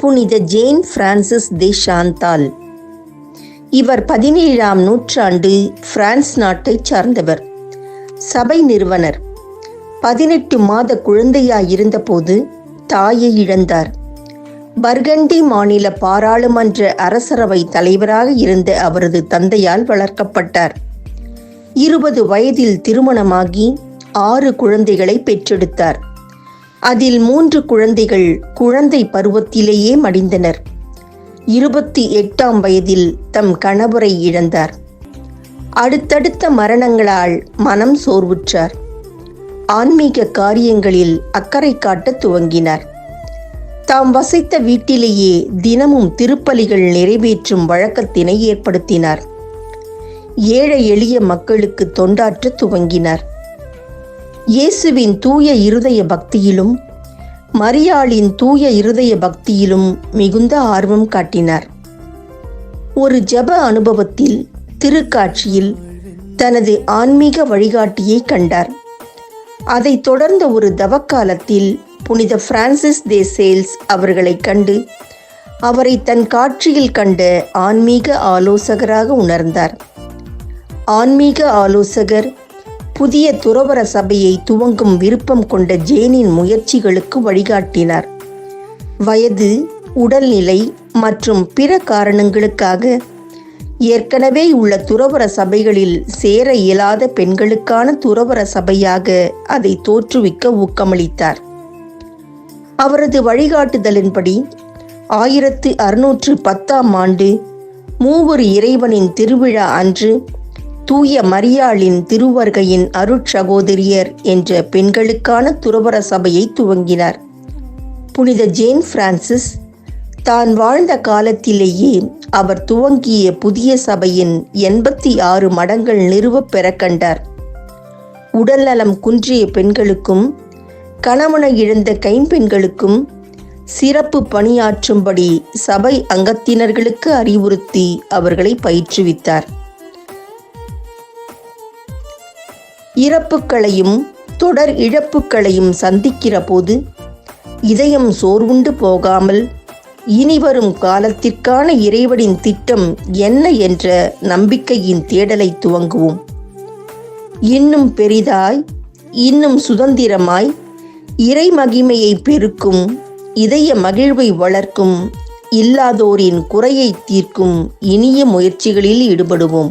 புனித Jane Francis தி ஷாந்தால். இவர் பதினேழாம் நூற்றாண்டு பிரான்ஸ் நாட்டைச் சார்ந்தவர். சபை நிறுவனர். பதினெட்டு மாத குழந்தையாயிருந்தபோது தாயை இழந்தார். பர்கண்டி மாநில பாராளுமன்ற அரசரவை தலைவராக இருந்த அவரது தந்தையால் வளர்க்கப்பட்டார். இருபது வயதில் திருமணமாகி ஆறு குழந்தைகளை பெற்றெடுத்தார். அதில் மூன்று குழந்தைகள் குழந்தை பருவத்திலேயே மடிந்தனர். இருபத்தி எட்டாம் வயதில் தம் கணவரை இழந்தார். அடுத்தடுத்த மரணங்களால் மனம் சோர்வுற்றார். ஆன்மீக காரியங்களில் அக்கறை காட்டத் துவங்கினார். தாம் வசித்த வீட்டிலேயே தினமும் திருப்பலிகள் நிறைவேற்றும் வழக்கத்தினை ஏற்படுத்தினார். ஏழை எளிய மக்களுக்கு தொண்டாற்ற துவங்கினார். இயேசுவின் தூய இருதய பக்தியிலும் மரியாளின் தூய இருதய பக்தியிலும் மிகுந்த ஆர்வம் காட்டினார். ஒரு ஜெப அனுபவத்தில் திருக்காட்சியில் தனது ஆன்மீக வழிகாட்டியை கண்டார். அதைத் தொடர்ந்த ஒரு தவக்காலத்தில் புனித பிரான்சிஸ் தே சேல்ஸ் அவர்களை கண்டு அவரை தன் காட்சியில் கண்ட ஆன்மீக ஆலோசகராக உணர்ந்தார். ஆன்மீக ஆலோசகர் புதிய துறவர சபையை துவங்கும் விருப்பம் கொண்ட ஜேனின் முயற்சிகளுக்கு வழிகாட்டினார். வயது உடல்நிலை மற்றும் பிற காரணங்களுக்காக ஏற்கனவே உள்ள துறவர சபைகளில் சேர இயலாத பெண்களுக்கான துறவர சபையாக அதை தோற்றுவிக்க ஊக்கமளித்தார். அவரது வழிகாட்டுதலின்படி ஆயிரத்து அறுநூற்று பத்தாம் ஆண்டு மூவர் இறைவனின் திருவிழா அன்று தூய மரியாளின் திருவர்கையின் அருட்சகோதரியர் என்ற பெண்களுக்கான துறவர சபையை துவங்கினார். புனித ஜேன் பிரான்சிஸ் தான் வாழ்ந்த காலத்திலேயே அவர் துவங்கிய புதிய சபையின் எண்பத்தி ஆறு மடங்கள் நிறுவப் பெற கண்டார். உடல்நலம் குன்றிய பெண்களுக்கும் கணவனை இழந்த கைம்பெண்களுக்கும் சிறப்பு பணியாற்றும்படி சபை அங்கத்தினர்களுக்கு அறிவுறுத்தி அவர்களை பயிற்றுவித்தார். இறப்புக்களையும் தொடர் இழப்புக்களையும் சந்திக்கிற போது இதயம் சோர்வுண்டு போகாமல் இனிவரும் காலத்திற்கான இறைவனின் திட்டம் என்ன என்ற நம்பிக்கையின் தேடலை துவங்குவோம். இன்னும் பெரிதாய் இன்னும் சுதந்திரமாய் இறை மகிமையை பெருக்கும் இதய மகிழ்வை வளர்க்கும் இல்லாதோரின் குறையை தீர்க்கும் இனிய முயற்சிகளில் ஈடுபடுவோம்.